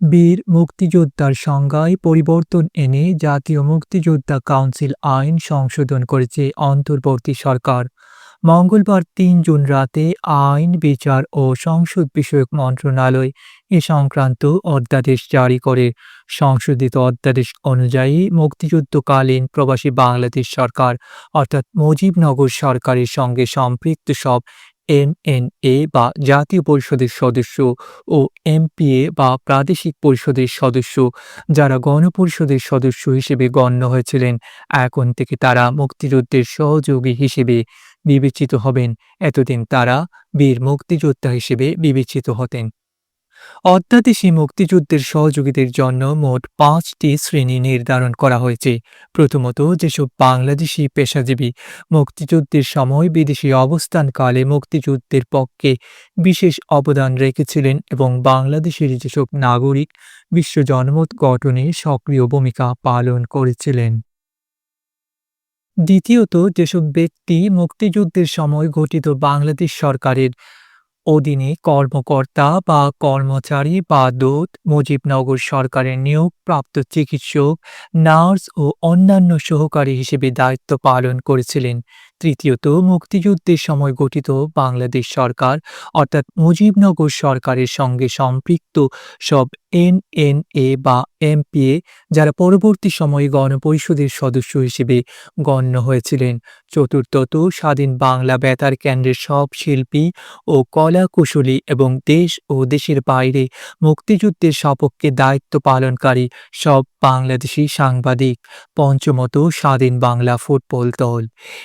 বীর মুক্তিযোদ্ধার সংজ্ঞায় পরিবর্তন এনে জাতীয় মুক্তিযোদ্ধা কাউন্সিল আইন সংশোধন করেছে অন্তর্বর্তী সরকার। মঙ্গলবার তিন জুন রাতে আইন, বিচার ও সংসদ বিষয়ক মন্ত্রণালয় এ সংক্রান্ত অধ্যাদেশ জারি করে। সংশোধিত অধ্যাদেশ অনুযায়ী মুক্তিযুদ্ধকালীন প্রবাসী বাংলাদেশ সরকার অর্থাৎ মুজিবনগর সরকারের সঙ্গে সম্পৃক্ত সব এমএনএ বা জাতীয় পরিষদের সদস্য ও এমপিএ বা প্রাদেশিক পরিষদের সদস্য যারা গণপরিষদের সদস্য হিসেবে গণ্য হয়েছিলেন, এখন থেকে তারা মুক্তিযুদ্ধের সহযোগী হিসেবে বিবেচিত হবেন। এতদিন তারা বীর মুক্তিযোদ্ধা হিসেবে বিবেচিত হতেন। অধ্যাদেশে মুক্তিযুদ্ধের সহযোগীদের জন্য মোট পাঁচটি শ্রেণি নির্ধারণ করা হয়েছে। প্রথমত, যেসব বাংলাদেশি পেশাজীবী মুক্তিযুদ্ধের সময় বিদেশি অবস্থানকালে মুক্তিযুদ্ধের পক্ষে বিশেষ অবদান রেখেছিলেন এবং বাংলাদেশের যেসব নাগরিক বিশ্ব জনমত গঠনে সক্রিয় ভূমিকা পালন করেছিলেন। দ্বিতীয়ত, যেসব ব্যক্তি মুক্তিযুদ্ধের সময় গঠিত বাংলাদেশ সরকারের অধীনে কর্মকর্তা বা কর্মচারী বা দূত, মুজিবনগর সরকারের নিয়োগ প্রাপ্ত চিকিৎসক, নার্স ও অন্যান্য সহকারী হিসেবে দায়িত্ব পালন করেছিলেন। তৃতীয়ত, মুক্তিযুদ্ধের সময় গঠিত বাংলাদেশ সরকার, অর্থাৎ মুজিবনগর সরকারের সঙ্গে সম্পৃক্ত সব এনএনএ বা এমপিএ যারা পরবর্তী সময়ে গণপরিষদের সদস্য হিসেবে গণ্য হয়েছিলেন। চতুর্থত, স্বাধীন বাংলা বেতার কেন্দ্রের সব শিল্পী ও কলা কুশলী এবং দেশ ও দেশের বাইরে মুক্তিযুদ্ধের সপক্ষে দায়িত্ব পালনকারী সব বাংলাদেশি সাংবাদিক। পঞ্চমত, স্বাধীন বাংলা ফুটবল দল।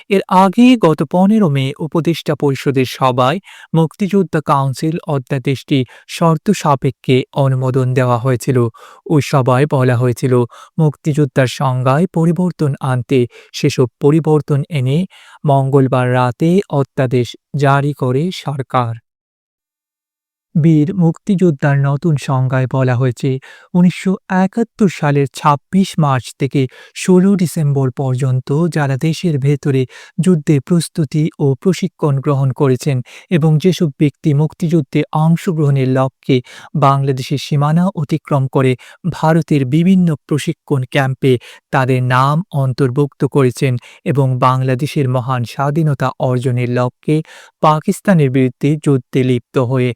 এর আগে গত পনেরো মে উপদেষ্টা পরিষদের সভায় মুক্তিযোদ্ধা কাউন্সিল অধ্যাদেশটি শর্ত সাপেক্ষে অনুমোদন দেওয়া হয়েছিল। ওই সভায় বলা হয়েছিল, মুক্তিযোদ্ধার সংজ্ঞায় পরিবর্তন আনতে সেসব পরিবর্তন এনে মঙ্গলবার রাতে অধ্যাদেশ জারি করে সরকার। বীর মুক্তিযোদ্ধার নতুন সংজ্ঞায় বলা হয়েছে, উনিশশো একাত্তর সালের ২৬ মার্চ থেকে ষোলো ডিসেম্বর পর্যন্ত যারা দেশের ভেতরে যুদ্ধে প্রস্তুতি ও প্রশিক্ষণ গ্রহণ করেছেন এবং যেসব ব্যক্তি মুক্তিযুদ্ধে অংশগ্রহণের লক্ষ্যে বাংলাদেশের সীমানা অতিক্রম করে ভারতের বিভিন্ন প্রশিক্ষণ ক্যাম্পে তাদের নাম অন্তর্ভুক্ত করেছেন এবং বাংলাদেশের মহান স্বাধীনতা অর্জনের লক্ষ্যে পাকিস্তানের বিরুদ্ধে যুদ্ধে লিপ্ত হয়ে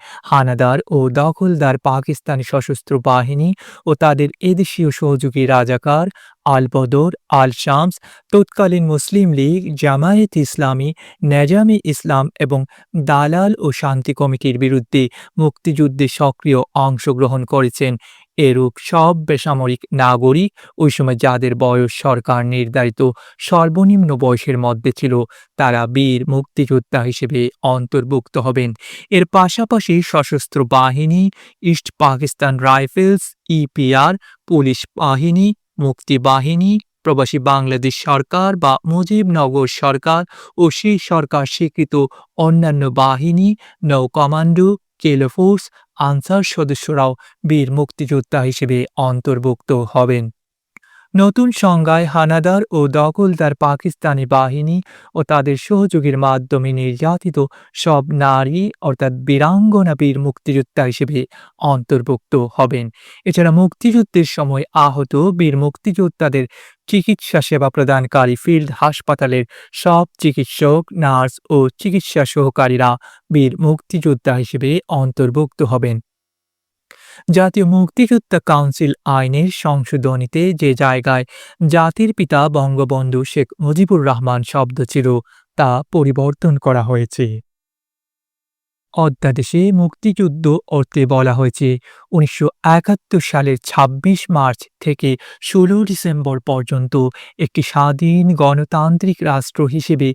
হানাদার ও দখলদার পাকিস্তানি সশস্ত্র বাহিনী ও তাদের এদেশীয় সহযোগী রাজাকার আল বদর আল শামস তৎকালীন মুসলিম লীগ জামায়েত ইসলামী, নেজামি ইসলাম এবং দালাল ও শান্তি কমিটির বিরুদ্ধে মুক্তিযুদ্ধে সক্রিয় অংশগ্রহণ করেছেন। এরূপ সব বেসামরিক নাগরিক ওই সময় যাদের বয়স সরকার নির্ধারিত সর্বনিম্ন বয়সের মধ্যে ছিল, তারা বীর মুক্তিযোদ্ধা হিসেবে অন্তর্ভুক্ত হবেন। এর পাশাপাশি সশস্ত্র বাহিনী, east Pakistan rifles EPR police বাহিনী, মুক্তি বাহিনী, প্রবাসী বাংলাদেশ সরকার বা মুজিবনগর সরকার ও সেই সরকার স্বীকৃত অন্যান্য বাহিনী, নৌ কমান্ডো কেলোফোর্স আনসার সদস্যরাও বীর মুক্তিযোদ্ধা হিসেবে অন্তর্ভুক্ত হবেন। নতুন সংজ্ঞায় হানাদার ও দখলদার পাকিস্তানি বাহিনী ও তাদের সহযোগীর মাধ্যমে নির্যাতিত সব নারী অর্থাৎ বীরাঙ্গনা বীর মুক্তিযোদ্ধা হিসেবে অন্তর্ভুক্ত হবেন। এছাড়া মুক্তিযুদ্ধের সময় আহত বীর মুক্তিযোদ্ধাদের চিকিৎসা সেবা প্রদানকারী ফিল্ড হাসপাতালের সব চিকিৎসক, নার্স ও চিকিৎসা সহকারীরা বীর মুক্তিযোদ্ধা হিসেবে অন্তর্ভুক্ত হবেন। জাতীয় মুক্তিযোদ্ধা কাউন্সিল আইনের সংশোধনীতে যে জায়গায় জাতির পিতা বঙ্গবন্ধু শেখ মুজিবুর রহমান শব্দ ছিল, তা পরিবর্তন করা হয়েছে। অধ্যাদেশে মুক্তিযুদ্ধ অর্থে বলা হয়েছে, উনিশশো একাত্তর সালের ২৬ মার্চ থেকে ষোলো ডিসেম্বর পর্যন্ত একটি স্বাধীন গণতান্ত্রিক রাষ্ট্র হিসেবে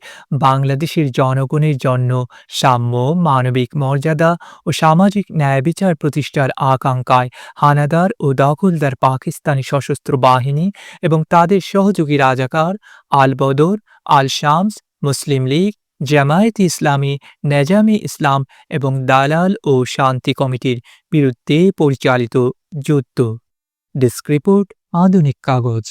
বাংলাদেশের জনগণের জন্য সাম্য, মানবিক মর্যাদা ও সামাজিক ন্যায়বিচার প্রতিষ্ঠার আকাঙ্ক্ষায় হানাদার ও দখলদার পাকিস্তানি সশস্ত্র বাহিনী এবং তাদের সহযোগী রাজাকার আল বদর, আল শামস, মুসলিম লীগ জামায়াত ইসলামী, নেজামে ইসলাম এবং দালাল ও শান্তি কমিটির বিরুদ্ধে পরিচালিত যুদ্ধ। ডেস্ক রিপোর্ট, আধুনিক কাগজ।